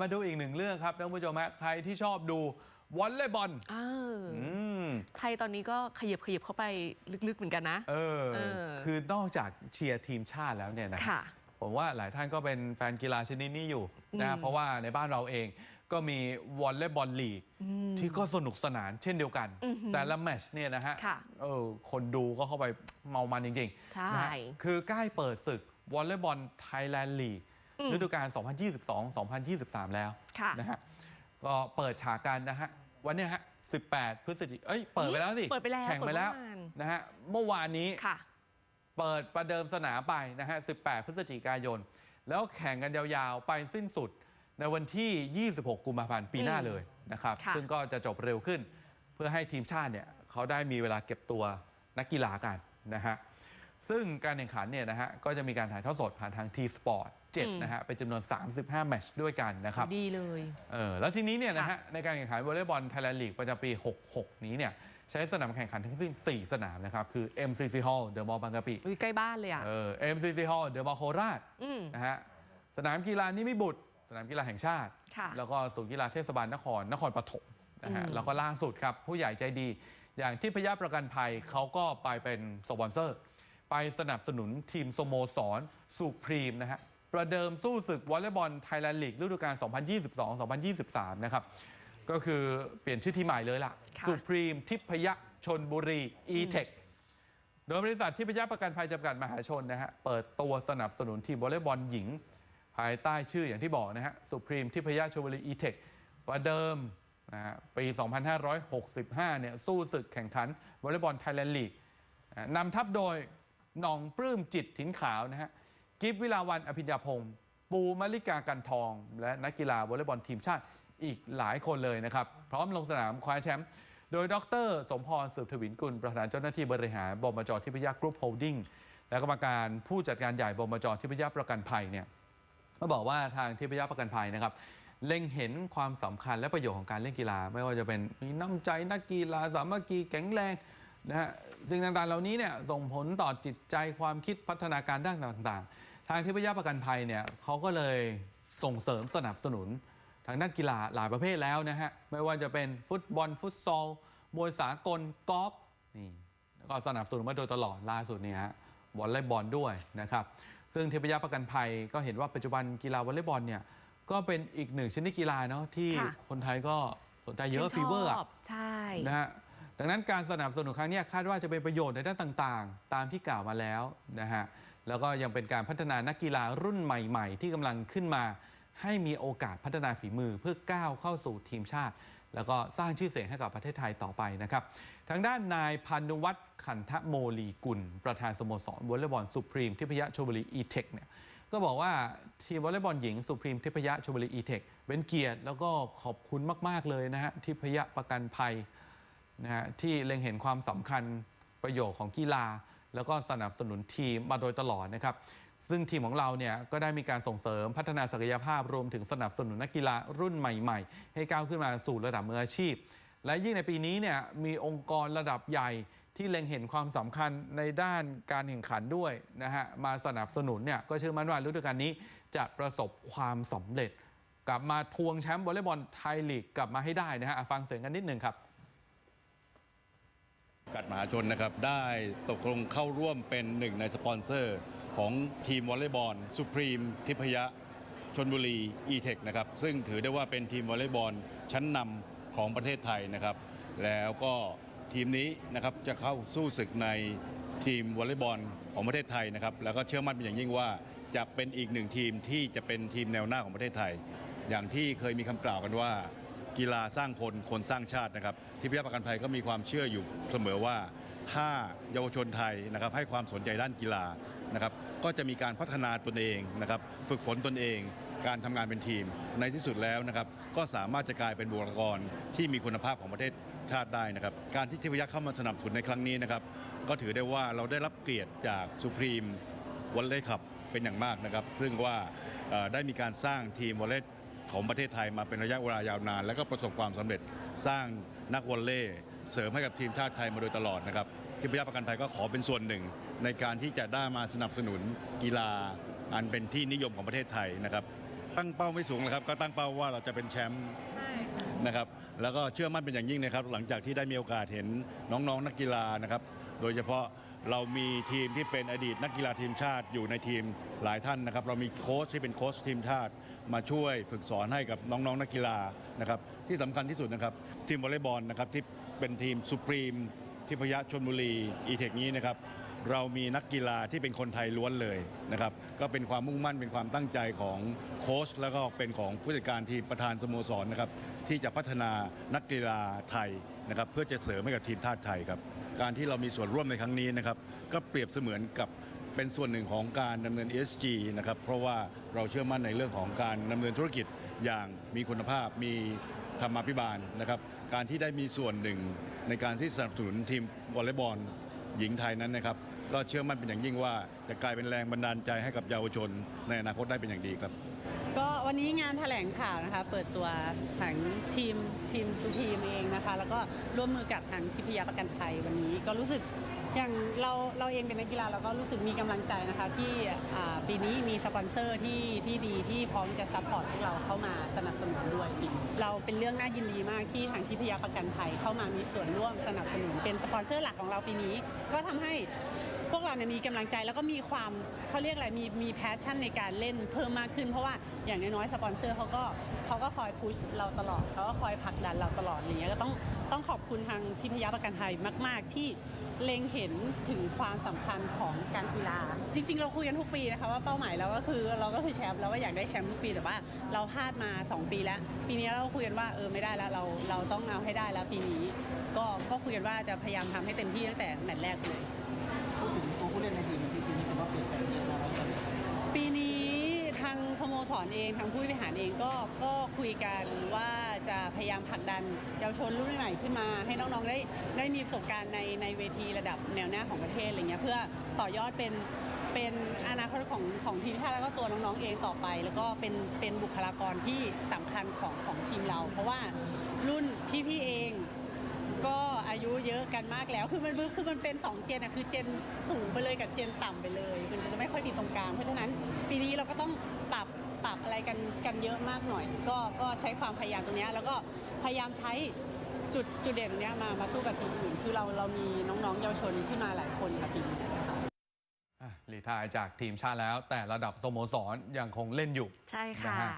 มาดูอีกหนึ่งเรื่องครับท่านผู้ชมฮะใครที่ชอบดูวอลเลย์บอลเออออืมไทยตอนนี้ก็ขยับขยับเข้าไปลึกๆเหมือนกันนะ เออเออคือนอกจากเชียร์ทีมชาติแล้วเนี่ยนะค่ะผมว่าหลายท่านก็เป็นแฟนกีฬาชนิดนี้อยู่นะอืมเพราะว่าในบ้านเราเองก็มีวอลเลย์บอลลีก ที่ก็สนุกสนานเช่นเดียวกันอือหือแต่ละแมตชเนี่ยนะฮะค่ะเออคนดูก็เข้าไปเมามันจริงใช่ๆนะฮะคือใกล้เปิดศึกวอลเลย์บอลไทยแลนด์ลีกอืม ฤดูกาล 2022-2023 แล้วค่ะนะฮะก็เปิดฉากกันนะฮะวันเนี้ยฮะ 18 พฤศจิกเอ้ย เปิดไปแล้วสิเปิดไปแล้วแข่งไปแล้วเปิดเมื่อวานนะฮะเมื่อวานนี้ค่ะเปิดประเดิมสนามไปนะฮะ 18 พฤศจิกายน แล้วแข่งกันยาวๆ ไปสิ้นสุดในวันที่ 26 กุมภาพันธ์ปีหน้าอืมเลยนะครับค่ะซึ่งก็จะจบเร็วขึ้น เพื่อให้ทีมชาติเนี่ยเขาได้มีเวลาเก็บตัวนักกีฬากันนะฮะ ซึ่งการแข่งขันเนี่ยนะฮะก็จะมีการถ่ายทอดสดผ่านทาง T-Sport 7นะฮะเป็นจำนวน 35 แมตช์ด้วยกันนะครับ ดีเลยเออแล้วทีนี้เนี่ยนะค่ะฮะในการแข่งขันวอลเลย์บอลไทยแลนด์ลีกประจำปี 66 นี้เนี่ยใช้สนามแข่งขันทั้งสิ้น 4 สนามนะครับ คือ MCC Hall เดอะมอลล์บางกะปิอุ้ยใกล้บ้านเลยอะเออ MCC Hall เดอะมอลล์โคราชอืมนะฮะสนามกีฬานิมิบุตร สนามกีฬาแห่งชาติค่ะแล้วก็ศูนย์กีฬาเทศบาลนครนครปฐมนะฮะอืมแล้วก็ล่าสุดครับผู้ใหญ่ใจดี อย่างที่พยาประกันภัยเขาก็ไปเป็นสปอนเซอร์ ไปสนับสนุนทีมสโมสรสุพรีมนะฮะประเดิมสู้ศึกวอลเลย์บอลไทยแลนด์ลีกฤดูกาล 2022-2023 นะครับ ก็คือเปลี่ยนชื่อทีมใหม่เลยล่ะ ค่ะ สุพรีมทิพยชนบุรี e-tech โดยบริษัทที่พยาประกันภัยจำกัดมหาชนนะฮะ เปิดตัวสนับสนุนทีมวอลเลย์บอลหญิง ภายใต้ชื่ออย่างที่บอกนะฮะ สุพรีมทิพยชลบุรี e-tech ประเดิมนะฮะปี 2565 เนี่ยสู้ศึกแข่งขันวอลเลย์บอลไทยแลนด์ลีกนำทัพโดย หน่องปลื้มจิตถิ่นขาวนะฮะกิฟวิลาวันอภิญญาพงศ์ปูมลิกากันทอง และนักกีฬาวอลเลย์บอลทีมชาติอีกหลายคนเลยนะครับ พร้อมลงสนามคว้าแชมป์โดยดร สมพรสืบถวินกุล ประธานเจ้าหน้าที่บริหารบมจทิพยกรุ๊ปโฮลดิ้งและกรรมการผู้จัดการใหญ่บมจทิพยประกันภัยเนี่ยก็บอกว่าทางทิพยประกันภัยนะครับเล็งเห็นความสำคัญและประโยชน์ของการเล่นกีฬา ไม่ว่าจะเป็นมีน้ำใจนักกีฬาสามัคคีแข็งแรง นะฮะสิ่งต่างๆ เหล่านี้เนี่ยส่งผลต่อจิตใจความคิดพัฒนาการด้านต่างๆ ทางทิพยประกันภัยเนี่ยเขาก็เลยส่งเสริมสนับสนุน ทางด้านกีฬาหลายประเภทแล้วนะฮะ ไม่ว่าจะเป็นฟุตบอล ฟุตซอลมวยสากลกอล์ฟนี่ก็สนับสนุนมาโดยตลอดล่าสุดเนี่ยฮะวอลเลย์บอลด้วยนะครับซึ่งเทพยประกันภัยก็เห็นว่าปัจจุบันกีฬาวอลเลย์บอลเนี่ยก็เป็นอีกหนึ่งชนิดกีฬาเนาะที่ค่ะคนไทยก็สนใจเยอะชื่นฟีเวอร์ชอบใช่นะฮะ ดังนั้นการสนับสนุนครั้งนี้คาดว่าจะเป็นประโยชน์ในด้านต่างๆ ตามที่กล่าวมาแล้วนะฮะแล้วก็ยังเป็นการพัฒนานักกีฬารุ่นใหม่ๆ ที่กำลังขึ้นมา ให้มีโอกาสพัฒนาฝีมือเพื่อก้าวเข้าสู่ทีมชาติ แล้วก็สร้างชื่อเสียงให้กับประเทศไทยต่อไปนะครับทางด้านนายพันุวัฒน์ขันทะโมลีกุล ประธานสโมสรวอลเลย์บอลสุพรีมทิพยชลบุรีอีเทคเนี่ยก็บอกว่าทีมวอลเลย์บอลหญิงสุพรีมทิพยชลบุรีอีเทคเป็นเกียรติแล้วก็ขอบคุณมาก ๆเลยนะฮะทิพยประกันภัย นะฮะที่เล็งเห็นความสำคัญประโยชน์ของกีฬา แล้วก็สนับสนุนทีมมาโดยตลอดนะครับ ซึ่งทีมของเราเนี่ยก็ได้มีการส่งเสริมพัฒนาศักยภาพรวมถึงสนับสนุนนักกีฬารุ่นใหม่ ๆ ให้ก้าวขึ้นมาสู่ระดับมืออาชีพ และยิ่งในปีนี้เนี่ยมีองค์กรระดับใหญ่ที่เล็งเห็นความสำคัญในด้านการแข่งขันด้วยนะฮะมาสนับสนุนเนี่ยก็เชื่อมั่นว่าฤดูกาลนี้จะประสบความสำเร็จ กลับมาทวงแชมป์วอลเลย์บอลไทยลีกกลับมาให้ได้นะฮะอะฟังเสียงกันนิดหนึ่งครับ กัดมหาชนนะครับ ได้ตกลงเข้าร่วมเป็นหนึ่งในสปอนเซอร์ของทีมวอลเลย์บอลสุพรีมทิพยะชนบุรี e-tech นะครับ ซึ่งถือได้ว่าเป็นทีมวอลเลย์บอลชั้นนำของประเทศไทยนะครับ แล้วก็ทีมนี้นะครับจะเข้าสู้ศึกในทีมวอลเลย์บอลของประเทศไทยนะครับ แล้วก็เชื่อมั่นเป็นอย่างยิ่งว่าจะเป็นอีกหนึ่งทีมที่จะเป็นทีมแนวหน้าของประเทศไทย อย่างที่เคยมีคำกล่าวกันว่า กีฬาสร้างคนคนสร้างชาตินะครับ ที่พิพิธประกันภัยก็มีความเชื่ออยู่เสมอว่า ถ้าเยาวชนไทยนะครับให้ความสนใจด้านกีฬานะครับก็จะมีการพัฒนาตนเองนะครับฝึกฝนตนเอง การทำงานเป็นทีม ในที่สุดแล้วนะครับก็สามารถจะกลายเป็นบุคลากรที่มีคุณภาพของประเทศชาติได้นะครับ การที่ทิพยักษ์เข้ามาสนับสนุนในครั้งนี้นะครับ ก็ถือได้ว่าเราได้รับเกียรติจากสุพรีมวอลเลย์คัพเป็นอย่างมากนะครับ ซึ่งว่าได้มีการสร้างทีมวอลเลย์ ของประเทศไทยมาเป็นระยะเวลายาวนาน และก็ประสบความสำเร็จสร้างนักวอลเลย์เสริมให้กับทีมชาติไทยมาโดยตลอดนะครับที่พยาประกันภัยก็ขอเป็นส่วนหนึ่ง ในการที่จะได้มาสนับสนุนกีฬา อันเป็นที่นิยมของประเทศไทยนะครับ ตั้งเป้าไม่สูงเลยครับ ก็ตั้งเป้าว่าเราจะเป็นแชมป์นะครับ แล้วก็เชื่อมั่นเป็นอย่างยิ่งนะครับ หลังจากที่ได้มีโอกาสเห็นน้องๆนักกีฬานะครับ โดยเฉพาะเรามีทีมที่เป็นอดีตนักกีฬาทีมชาติอยู่ในทีมหลายท่านนะครับ เรามีโค้ชที่เป็นโค้ชทีมชาติ มาช่วยฝึกสอนให้กับน้องๆนักกีฬานะครับ ที่สำคัญที่สุดนะครับ ทีมวอลเลย์บอลนะครับที่เป็นทีมสุพรีมที่พยะชนบุรีอีเทคนี้นะครับเรามีนักกีฬาที่เป็นคนไทยล้วนเลยนะครับก็เป็นความมุ่งมั่นเป็นความตั้งใจของโค้ชแล้วก็เป็นของผู้จัดการทีมประธานสโมสรนะครับที่จะพัฒนานักกีฬาไทยนะครับเพื่อจะเสริมให้กับทีมชาติไทยครับ การที่เรามีส่วนร่วมในครั้งนี้นะครับ ก็เปรียบเสมือนกับเป็นส่วนหนึ่งของการดำเนิน ESG นะครับ เพราะว่าเราเชื่อมั่นในเรื่องของการดำเนินธุรกิจอย่างมีคุณภาพมีธรรมาภิบาลนะครับ การที่ได้มีส่วนหนึ่งในการที่สนับสนุนทีมวอลเลย์บอลหญิงไทยนั้นนะครับ ก็เชื่อมั่นเป็นอย่างยิ่งว่าจะกลายเป็นแรงบันดาลใจให้กับเยาวชน ในอนาคตได้เป็นอย่างดีครับ วันนี้งานแถลงข่าวนะคะ เปิดตัวทางทีมทีมสุทีมเองนะคะ แล้วก็ร่วมมือกับทางทิพยาประกันภัยวันนี้ก็รู้สึก อย่างเราเราเองเป็นนักกีฬาเราก็รู้สึกมีกำลังใจนะคะ ที่ปีนี้มีสปอนเซอร์ที่ที่ดีที่พร้อมจะซัพพอร์ตพวกเราเข้ามาสนับสนุนด้วยปีเราเป็นเรื่องน่ายินดีมากที่ทางทิพยประกันภัยเข้ามามีส่วนร่วมสนับสนุนเป็นสปอนเซอร์หลักของเราปีนี้ ก็ทำให้พวกเราเนี่ยมีกำลังใจแล้วก็มีความเขาเรียกอะไรมีมีแพชชั่นในการเล่นเพิ่มมากขึ้น เพราะว่าอย่างน้อยๆสปอนเซอร์เขาก็เขาก็คอยพุชเราตลอดเขาก็คอยผลักดันเราตลอดอะไรเงี้ยก็ต้องต้องขอบคุณทางทิพยประกันภัยมาก ๆ ที่ เล็งเห็นถึงความสำคัญของการกีฬา จริง ๆ เราคุยกันทุกปีนะคะว่าเป้าหมายเราก็คือเราก็คือแชมป์แล้วว่าอยากได้แชมป์ทุกปีแต่ว่าเราพลาดมา 2 ปีแล้ว ปีนี้เราก็คุยกันว่าเออไม่ได้แล้วเราเราต้องเอาให้ได้แล้วปีนี้ ก็ก็คุยกันว่าจะพยายามทำให้เต็มที่ตั้งแต่แมตช์แรกเลยพูดถึงตัวผู้เล่นในทีม โมสรเองทางผู้บริหารเองก็ก็คุยกันว่าจะพยายามผลักดันเยาวชนรุ่นใหม่ขึ้นมา ให้น้องๆได้ได้มีประสบการณ์ในในเวทีระดับแนวหน้าของประเทศอะไรเงี้ยเพื่อต่อยอดเป็นเป็นอนาคตของของทีมชาติแล้วก็ตัวน้องๆเองต่อไป แล้วก็เป็นเป็นบุคลากรที่สำคัญของของทีมเรา เพราะว่ารุ่นพี่ๆเอง ก็อายุเยอะกันมากแล้ว คือมันคือมันเป็น2เจนอะคือเจนสูงไปเลยกับเจนต่ำไปเลย มันจะไม่ค่อยมีตรงกลาง เพราะฉะนั้นปีนี้เราก็ต้องปรับปรับอะไรกันกันเยอะมากหน่อย ก็ก็ใช้ความพยายามตรงเนี้ยแล้วก็พยายามใช้จุดจุดเด่นตรงเนี้ยมามาสู้กับทีมอื่น คือเราเรามีน้องๆเยาวชนขึ้นมาหลายคนค่ะปีนี้นะคะอะรีไทายจากทีมชาติแล้ว แต่ระดับสโมสรยังคงเล่นอยู่ ใช่ค่ะนะฮะ